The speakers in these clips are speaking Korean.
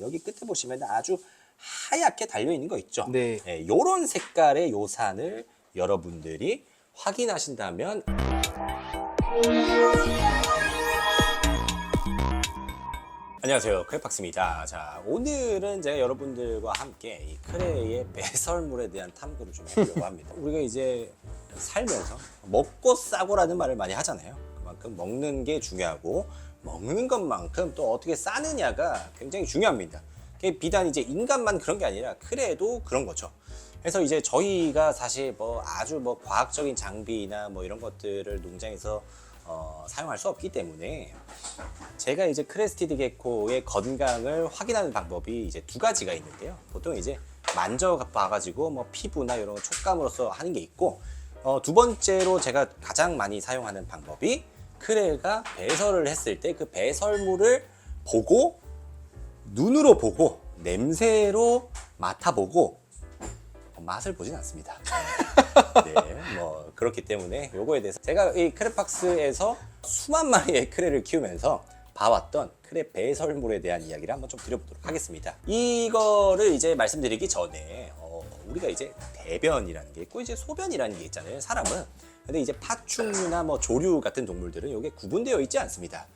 여기 끝에 보시면 아주 하얗게 달려 있는 거 있죠. 네. 예, 요런 색깔의 요산을 여러분들이 확인하신다면 안녕하세요 크레팍스입니다 자 오늘은 제가 여러분들과 함께 이 크레의 배설물에 대한 탐구를 좀 해보려고 합니다 우리가 이제 살면서 먹고 싸고라는 말을 많이 하잖아요 그만큼 먹는 게 중요하고 먹는 것만큼 또 어떻게 싸느냐가 굉장히 중요합니다 비단 이제 인간만 그런 게 아니라 크레도 그런 거죠 그래서 이제 저희가 사실 뭐 아주 뭐 과학적인 장비나 뭐 이런 것들을 농장에서 어, 사용할 수 없기 때문에 제가 이제 크레스티드 게코의 건강을 확인하는 방법이 이제 두 가지가 있는데요. 보통 이제 만져봐가지고 뭐 피부나 이런 거 촉감으로써 하는 게 있고 어, 두 번째로 제가 가장 많이 사용하는 방법이 크레가 배설을 했을 때 그 배설물을 보고 눈으로 보고 냄새로 맡아보고 어, 맛을 보진 않습니다. 네, 뭐 그렇기 때문에 요거에 대해서 제가 이 크레팍스에서 수만 마리의 크레를 키우면서 봐왔던 크레 배설물에 대한 이야기를 한번 좀 드려보도록 하겠습니다. 이거를 이제 말씀드리기 전에 어, 우리가 이제 대변이라는 게 있고 이제 소변이라는 게 있잖아요. 사람은. 근데 이제 파충류나 뭐 조류 같은 동물들은 이게 구분되어 있지 않습니다.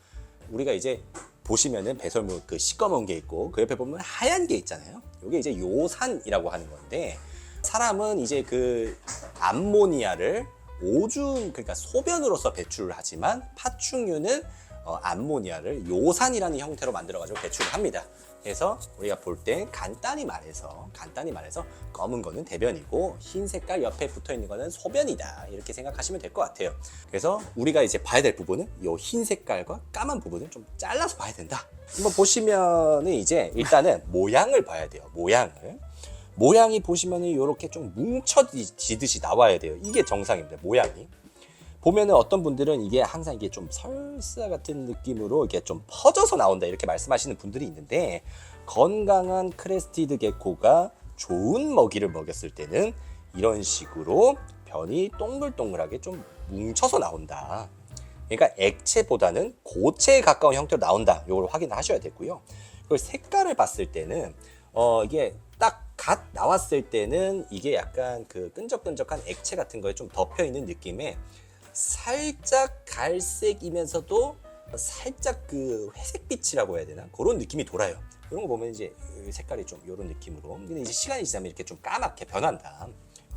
우리가 이제 보시면은 배설물 그 시꺼먼 게 있고 그 옆에 보면 하얀 게 있잖아요. 이게 이제 요산이라고 하는 건데 사람은 이제 그 암모니아를 오줌 그러니까 소변으로서 배출을 하지만 파충류는 어, 암모니아를 요산이라는 형태로 만들어 가지고 배출을 합니다. 그래서 우리가 볼때 간단히 말해서 간단히 말해서 검은 거는 대변이고 흰 색깔 옆에 붙어 있는 거는 소변이다 이렇게 생각하시면 될 것 같아요. 그래서 우리가 이제 봐야 될 부분은 이 흰 색깔과 까만 부분을 좀 잘라서 봐야 된다. 한번 보시면은 이제 일단은 모양을 봐야 돼요. 모양을. 모양이 보시면은 이렇게 좀 뭉쳐지듯이 나와야 돼요. 이게 정상입니다. 모양이. 보면은 어떤 분들은 이게 항상 이게 좀 설사 같은 느낌으로 이게 좀 퍼져서 나온다 이렇게 말씀하시는 분들이 있는데 건강한 크레스티드 게코가 좋은 먹이를 먹였을 때는 이런 식으로 변이 동글동글하게 좀 뭉쳐서 나온다. 그러니까 액체보다는 고체에 가까운 형태로 나온다. 이걸 확인하셔야 되고요. 그리고 색깔을 봤을 때는 어 이게 딱 갓 나왔을 때는 이게 약간 그 끈적끈적한 액체 같은 거에 좀 덮여 있는 느낌에 살짝 갈색이면서도 살짝 그 회색빛이라고 해야 되나 그런 느낌이 돌아요. 이런 거 보면 이제 색깔이 좀 이런 느낌으로. 근데 이제 시간이 지나면 이렇게 좀 까맣게 변한다.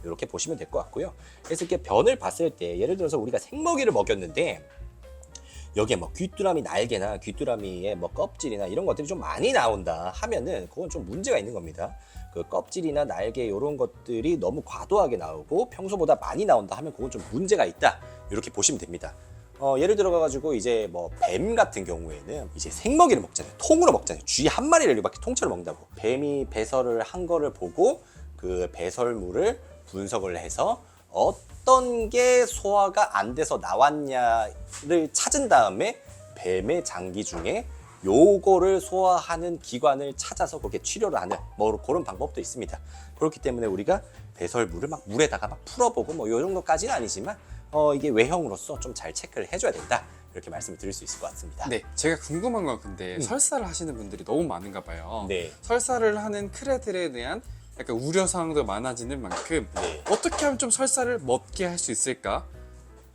이렇게 보시면 될 것 같고요. 그래서 이렇게 변을 봤을 때 예를 들어서 우리가 생먹이를 먹였는데 여기에 뭐 귀뚜라미 날개나 귀뚜라미의 뭐 껍질이나 이런 것들이 좀 많이 나온다 하면은 그건 좀 문제가 있는 겁니다. 그 껍질이나 날개 이런 것들이 너무 과도하게 나오고 평소보다 많이 나온다 하면 그건 좀 문제가 있다. 이렇게 보시면 됩니다. 어, 예를 들어 가지고 이제 뭐 뱀 같은 경우에는 이제 생먹이를 먹잖아요. 통으로 먹잖아요. 쥐 한 마리를 이렇게 통째로 먹는다고. 뱀이 배설을 한 거를 보고 그 배설물을 분석을 해서 어떤 게 소화가 안 돼서 나왔냐를 찾은 다음에 뱀의 장기 중에 요거를 소화하는 기관을 찾아서 그렇게 치료를 하는 뭐 그런 방법도 있습니다. 그렇기 때문에 우리가 배설물을 막 물에다가 막 풀어보고 뭐 요 정도까지는 아니지만 어 이게 외형으로서 좀 잘 체크를 해줘야 된다 이렇게 말씀을 드릴 수 있을 것 같습니다. 네, 제가 궁금한 건 근데 음. 설사를 하시는 분들이 너무 많은가 봐요. 네. 설사를 하는 크레들에 대한 약간 우려 사항도 많아지는 만큼 네. 어떻게 하면 좀 설사를 먹게 할 수 있을까?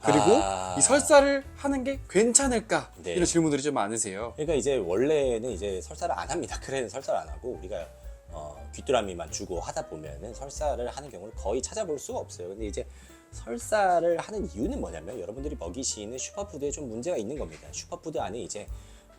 그리고 아. 이 설사를 하는 게 괜찮을까? 네. 이런 질문들이 좀 많으세요. 그러니까 이제 원래는 이제 설사를 안 합니다. 크레는 설사를 안 하고 우리가 어, 귀뚜라미만 주고 하다 보면은 설사를 하는 경우를 거의 찾아볼 수가 없어요. 근데 이제 설사를 하는 이유는 뭐냐면 여러분들이 먹이시는 슈퍼푸드에 좀 문제가 있는 겁니다. 슈퍼푸드 안에 이제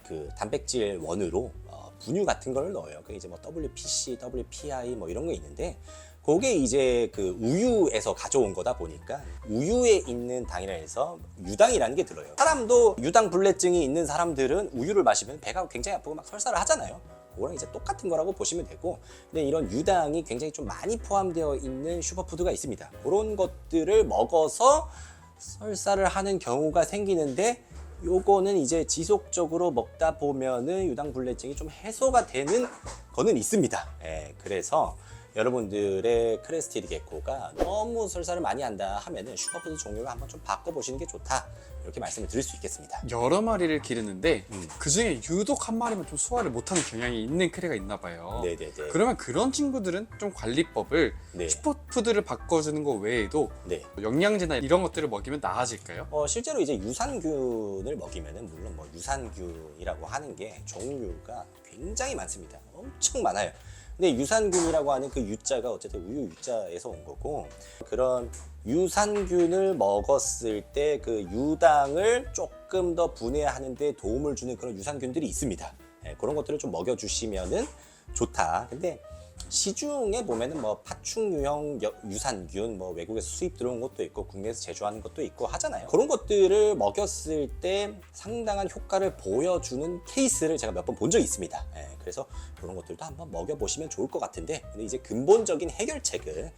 그 단백질 원으로 어, 분유 같은 걸 넣어요. 그 이제 뭐 WPC, WPI 뭐 이런 거 있는데 그게 이제 그 우유에서 가져온 거다 보니까 우유에 있는 당이라 해서 유당이라는 게 들어요. 사람도 유당 불내증이 있는 사람들은 우유를 마시면 배가 굉장히 아프고 막 설사를 하잖아요. 그거랑 이제 똑같은 거라고 보시면 되고 근데 이런 유당이 굉장히 좀 많이 포함되어 있는 슈퍼푸드가 있습니다. 그런 것들을 먹어서 설사를 하는 경우가 생기는데 요거는 이제 지속적으로 먹다 보면은 유당불내증이 좀 해소가 되는 거는 있습니다. 예, 그래서 여러분들의 크레스티드 게코가 너무 설사를 많이 한다 하면은 슈퍼푸드 종류를 한번 좀 바꿔보시는 게 좋다. 이렇게 말씀을 드릴 수 있겠습니다. 여러 마리를 기르는데 음. 그 중에 유독 한 마리만 좀 소화를 못하는 경향이 있는 크레가 있나 봐요. 네네네. 그러면 그런 친구들은 좀 관리법을 네. 슈퍼푸드를 바꿔주는 것 외에도 네. 영양제나 이런 것들을 먹이면 나아질까요? 어, 실제로 이제 유산균을 먹이면은 물론 뭐 유산균이라고 하는 게 종류가 굉장히 많습니다. 엄청 많아요. 근데 유산균이라고 하는 그 유자가 어쨌든 우유 유자에서 온 거고 그런 유산균을 먹었을 때 그 유당을 조금 더 분해하는 데 도움을 주는 그런 유산균들이 있습니다. 예, 그런 것들을 좀 먹여주시면은 좋다. 근데 시중에 보면은 뭐 파충류형 여- 유산균 뭐 외국에서 수입 들어온 것도 있고 국내에서 제조하는 것도 있고 하잖아요. 그런 것들을 먹였을 때 상당한 효과를 보여주는 케이스를 제가 몇 번 본 적이 있습니다. 예, 그래서 그런 것들도 한번 먹여보시면 좋을 것 같은데 근데 이제 근본적인 해결책을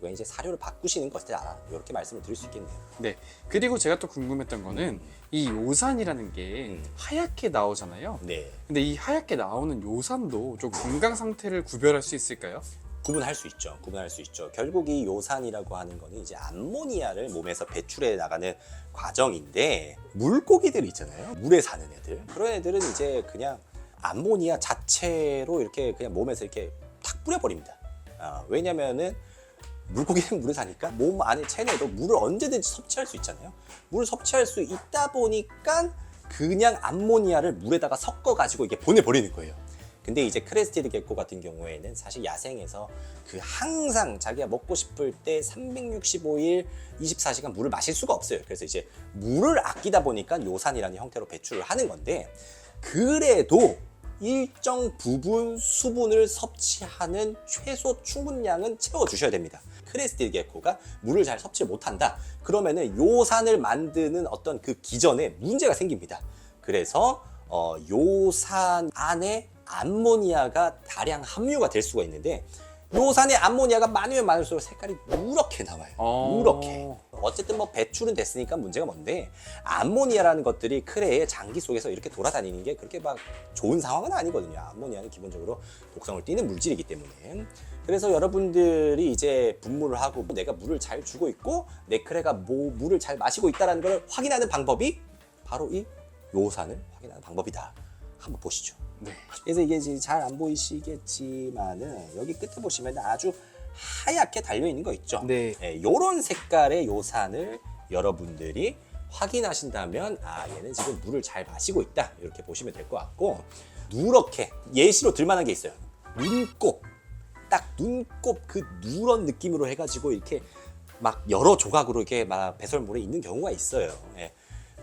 결국에 이제 사료를 바꾸시는 것이다 이렇게 말씀을 드릴 수 있겠네요. 네. 그리고 제가 또 궁금했던 거는 이 요산이라는 게 음. 하얗게 나오잖아요. 네. 근데 이 하얗게 나오는 요산도 좀 건강 상태를 구별할 수 있을까요? 구분할 수 있죠. 구분할 수 있죠. 결국 이 요산이라고 하는 거는 이제 암모니아를 몸에서 배출해 나가는 과정인데 물고기들 있잖아요. 물에 사는 애들. 그런 애들은 이제 그냥 암모니아 자체로 이렇게 그냥 몸에서 이렇게 탁 뿌려버립니다. 아, 왜냐면은 물고기는 물에 사니까 몸 안에 체내도 물을 언제든지 섭취할 수 있잖아요. 물을 섭취할 수 있다 보니까 그냥 암모니아를 물에다가 섞어 가지고 이게 보내버리는 거예요. 근데 이제 크레스티드 개코 같은 경우에는 사실 야생에서 그 항상 자기가 먹고 싶을 때 365일 24시간 물을 마실 수가 없어요. 그래서 이제 물을 아끼다 보니까 요산이라는 형태로 배출을 하는 건데 그래도 일정 부분 수분을 섭취하는 최소 충분량은 채워 주셔야 됩니다. 크레스티드 개코가 물을 잘 섭취 못한다. 그러면은 요산을 만드는 어떤 그 기전에 문제가 생깁니다. 그래서 어, 요산 안에 암모니아가 다량 함유가 될 수가 있는데 요산에 암모니아가 많으면 많을수록 색깔이 누렇게 나와요. 어. 누렇게. 어쨌든 뭐 배출은 됐으니까 문제가 뭔데 암모니아라는 것들이 크레의 장기 속에서 이렇게 돌아다니는 게 그렇게 막 좋은 상황은 아니거든요. 암모니아는 기본적으로 독성을 띠는 물질이기 때문에. 그래서 여러분들이 이제 분무를 하고 내가 물을 잘 주고 있고 내 크레가 뭐 물을 잘 마시고 있다는 걸 확인하는 방법이 바로 이 요산을 확인하는 방법이다. 한번 보시죠. 네. 그래서 이게 잘 안 보이시겠지만은 여기 끝에 보시면 아주 하얗게 달려 있는 거 있죠. 네. 이런 색깔의 요산을 여러분들이 확인하신다면 아 얘는 지금 물을 잘 마시고 있다 이렇게 보시면 될 것 같고 누렇게 예시로 들만한 게 있어요. 눈곱 딱 눈곱 그 누런 느낌으로 해가지고 이렇게 막 여러 조각으로 이렇게 막 배설물에 있는 경우가 있어요. 예.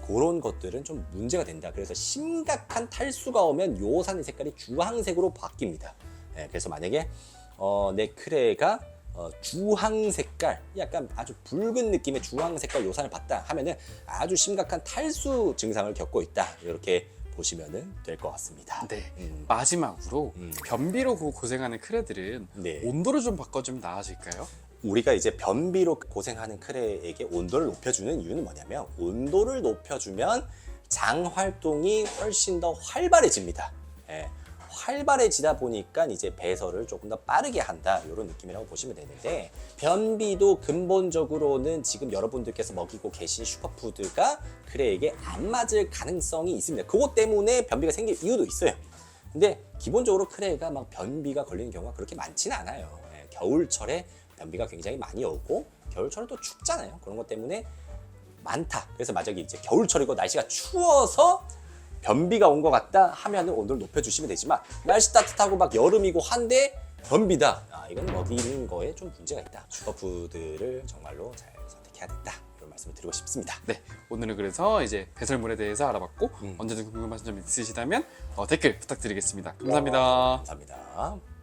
그런 것들은 좀 문제가 된다. 그래서 심각한 탈수가 오면 요산의 색깔이 주황색으로 바뀝니다. 예, 그래서 만약에 어, 내 크레가 어, 주황 색깔, 약간 아주 붉은 느낌의 주황 색깔 요산을 봤다 하면은 아주 심각한 탈수 증상을 겪고 있다. 이렇게 보시면은 될것 같습니다. 네. 음, 마지막으로 음. 변비로 고- 고생하는 크레들은 네. 온도를 좀 바꿔주면 나아질까요? 우리가 이제 변비로 고생하는 크레에게 온도를 높여주는 이유는 뭐냐면 온도를 높여주면 장 활동이 훨씬 더 활발해집니다. 예, 활발해지다 보니까 이제 배설을 조금 더 빠르게 한다 이런 느낌이라고 보시면 되는데 변비도 근본적으로는 지금 여러분들께서 먹이고 계신 슈퍼푸드가 크레에게 안 맞을 가능성이 있습니다. 그것 때문에 변비가 생길 이유도 있어요. 근데 기본적으로 크레가 막 변비가 걸리는 경우가 그렇게 많지는 않아요. 예, 겨울철에 변비가 굉장히 많이 오고 겨울철은 또 춥잖아요. 그런 것 때문에 많다. 그래서 만약에 이제 겨울철이고 날씨가 추워서 변비가 온 것 같다 하면은 온도를 높여주시면 되지만 날씨 따뜻하고 막 여름이고 한데 변비다. 아, 이건 먹이는 거에 좀 문제가 있다. 슈퍼푸드를 정말로 잘 선택해야 된다. 이런 말씀을 드리고 싶습니다. 네. 오늘은 그래서 이제 배설물에 대해서 알아봤고 음. 언제든 궁금하신 점 있으시다면 어, 댓글 부탁드리겠습니다. 감사합니다. 감사합니다.